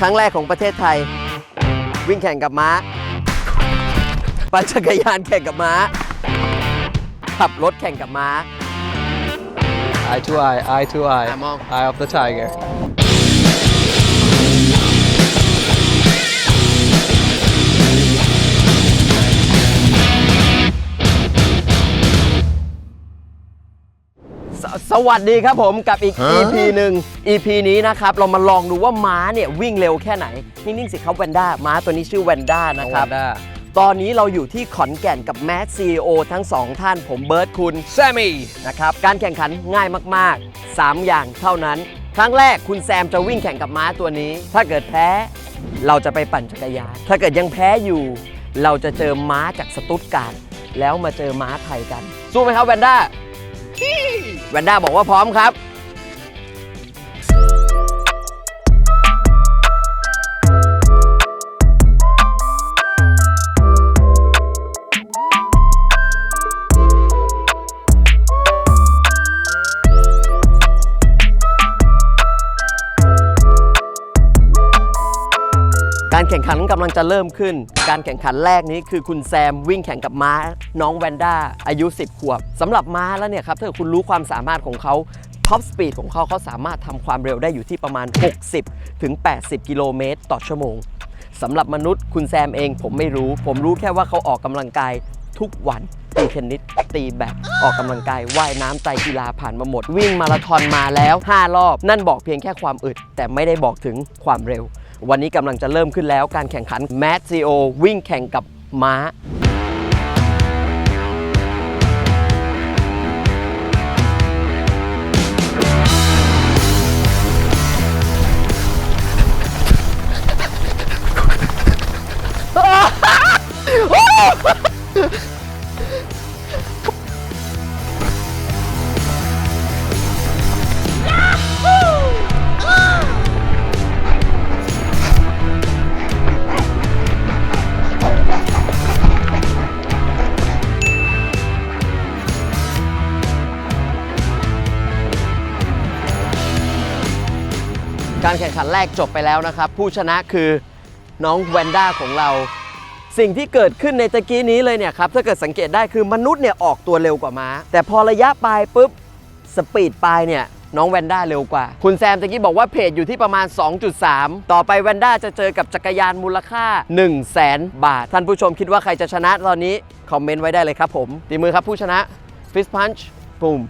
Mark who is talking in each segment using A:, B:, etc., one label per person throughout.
A: ครั้งแรกของประเทศไทย วิ่งแข่งกับม้า ปั่นจักรยานแข่งกับม้า ขับรถแข่งกับม้า
B: Eye to eye, eye to eye.
A: อะมอง
B: Eye of the tiger.
A: สสวัสดีครับผมกับอีก EP หนึ่ง EP นี้นะครับ เรามาลองดูว่าม้าเนี่ยวิ่งเร็วแค่ไหน นิ่งๆสิครับแวนด้าม้าตัวนี้ชื่อแวนด้านะครับ
B: Wanda.
A: ตอนนี้เราอยู่ที่ขอนแก่นกับแมสซีโอทั้งสองท่านผมเบิร์ตคุณ
B: Sammy.
A: นะครับ การแข่งขันง่ายมากๆ 3 อย่างเท่านั้น ครั้งแรกคุณแซมจะวิ่งแข่งกับม้าตัวนี้ ถ้าเกิดแพ้เราจะไปปั่นจักรยาน ถ้าเกิดยังแพ้อยู่ เราจะเจอม้าจากสตุตการ์ดแล้วมาเจอม้าไทยกัน สู้ไหมครับแวนด้าแวนด้าบอกว่าพร้อมครับำลังจะเริ่มขึ้น การแข่งขันแรกนี้คือคุณแซมวิ่งแข่งกับม้าน้องแวนด้าอายุ 10 ขวบสำหรับม้าแล้วเนี่ยครับถ้าเกิดคุณรู้ความสามารถของเขาท็อปสปีดของเขาเขาสามารถทำความเร็วได้อยู่ที่ประมาณ 60 ถึง 80 กิโลเมตรต่อชั่วโมงสำหรับมนุษย์คุณแซมเองผมไม่รู้ ผมรู้แค่ว่าเขาออกกำลังกายทุกวันตีเทนนิสตีแบดออกกำลังกายว่ายน้ำไตกีฬาผ่านมาหมด วิ่งมาราธอนมาแล้ว 5 รอบ นั่นบอกเพียงแค่ความอึด แต่ไม่ได้บอกถึงความเร็ว วันนี้กำลังจะเริ่มขึ้นแล้วการแข่งขันแมทซีโอวิ่งแข่งกับม้า การแข่งขันแรกจบไปแล้วนะครับ ผู้ชนะคือน้องแวนด้าของเรา สิ่งที่เกิดขึ้นในตะกี้นี้เลยเนี่ยครับถ้าเกิดสังเกตได้คือมนุษย์เนี่ยออกตัวเร็วกว่าม้า แต่พอระยะปลายปุ๊บสปีดปลายเนี่ยน้องแวนด้าเร็วกว่า คุณแซมตะกี้บอกว่าเพจอยู่ที่ประมาณ 2.3 ต่อไปแวนด้าจะเจอกับจักรยานมูลค่า 1 0 0 0 0แสนบาท ท่านผู้ชมคิดว่าใครจะชนะตอนนี้ คอมเมนต์ไว้ได้เลยครับผมตีมือครับผู้ชนะฟิสพันช์ปุ่ม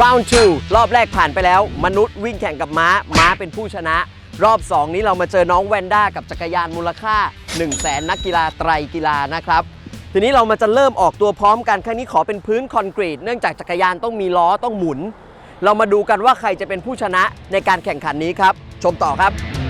A: round 2 รอบแรกผ่านไปแล้ว มนุษย์วิ่งแข่งกับม้า ม้าเป็นผู้ชนะ รอบ 2 นี้เรามาเจอน้องแวนด้ากับจักรยานมูลค่า 1 0 0 0 0แสนนักกีฬาไตรกีฬานะครับ ทีนี้เรามาจะเริ่มออกตัวพร้อมกันครั้งนี้ขอเป็นพื้นคอนกรีต เนื่องจากจักรยานต้องมีล้อต้องหมุน เรามาดูกันว่าใครจะเป็นผู้ชนะในการแข่งขันนี้ครับ ชมต่อครับ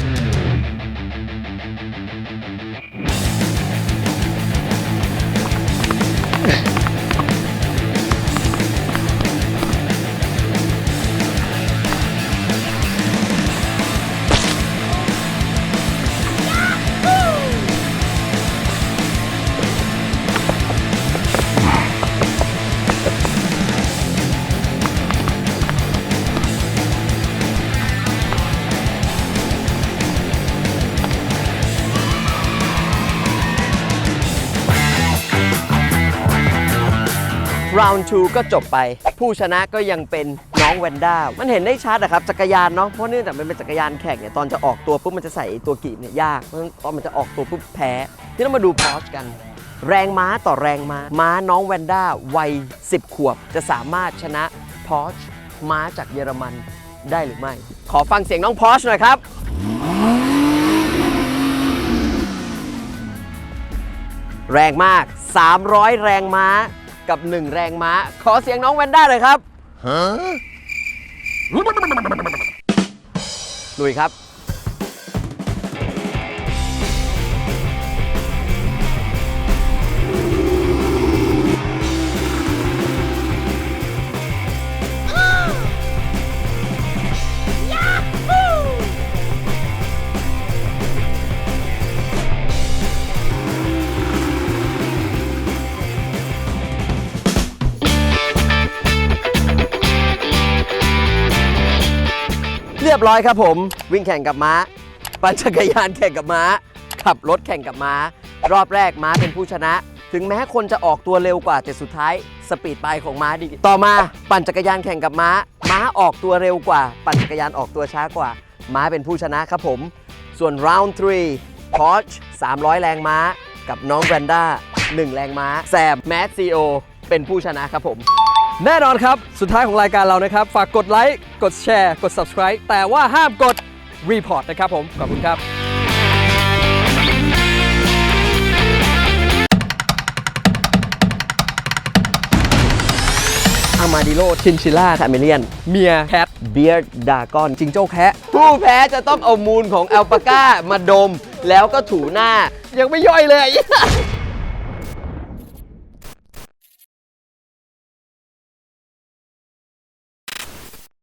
A: round 2 ก็จบไป ผู้ชนะก็ยังเป็นน้องแวนด้า มันเห็นได้ชัดอะครับ จักรยานเนาะ เพราะเนื่องจากมันเป็นจักรยานแข่งเนี่ย ตอนจะออกตัวปุ๊บมันจะใส่ตัวกีบเนี่ยยาก เพราะตอนมันจะออกตัวปุ๊บแพ้ ที่เรามาดูพอชกัน แรงม้าต่อแรงม้า ม้าน้องแวนด้าวัย 10 ขวบ จะสามารถชนะพอชม้าจากเยอรมันได้หรือไม่ ขอฟังเสียงน้องพอชหน่อยครับแรงมาก 300 แรงม้า กับ 1 แรงม้า ขอเสียงน้องแวนด้าเลยครับลุยครับ ยบร้อยครับผม วิ่งแข่งกับม้า ปั่นจักรยานแข่งกับม้า ขับรถแข่งกับม้า รอบแรกม้าเป็นผู้ชนะ ถึงแม้คนจะออกตัวเร็วกว่าแต่สุดท้ายสปีดไปของม้าดี ต่อมาปั่นจักรยานแข่งกับม้า ม้าออกตัวเร็วกว่า ปั่นจักรยานออกตัวช้ากว่า ม้าเป็นผู้ชนะครับผม ส่วน round 3 Porsche 300 แรงม้า กับน้องแวนด้า1แรงม้าแซมแมสซีโอเป็นผู้ชนะครับผม
B: แน่นอนครับ สุดท้ายของรายการเรานะครับ ฝากกดไลค์ กดแชร์ กด subscribe แต่ว่าห้ามกด report นะครับผม ขอบคุณครับ
A: อามาดิโลชินชิล่าคาเมเลียน
B: เมียแคท
A: เบียร์ดากอน
B: จิงโจ้แคะ
A: ผู้แพ้จะต้องเอามูลของแอลปาก้ามาดม แล้วก็ถูหน้า
B: ยังไม่ย่อยเลย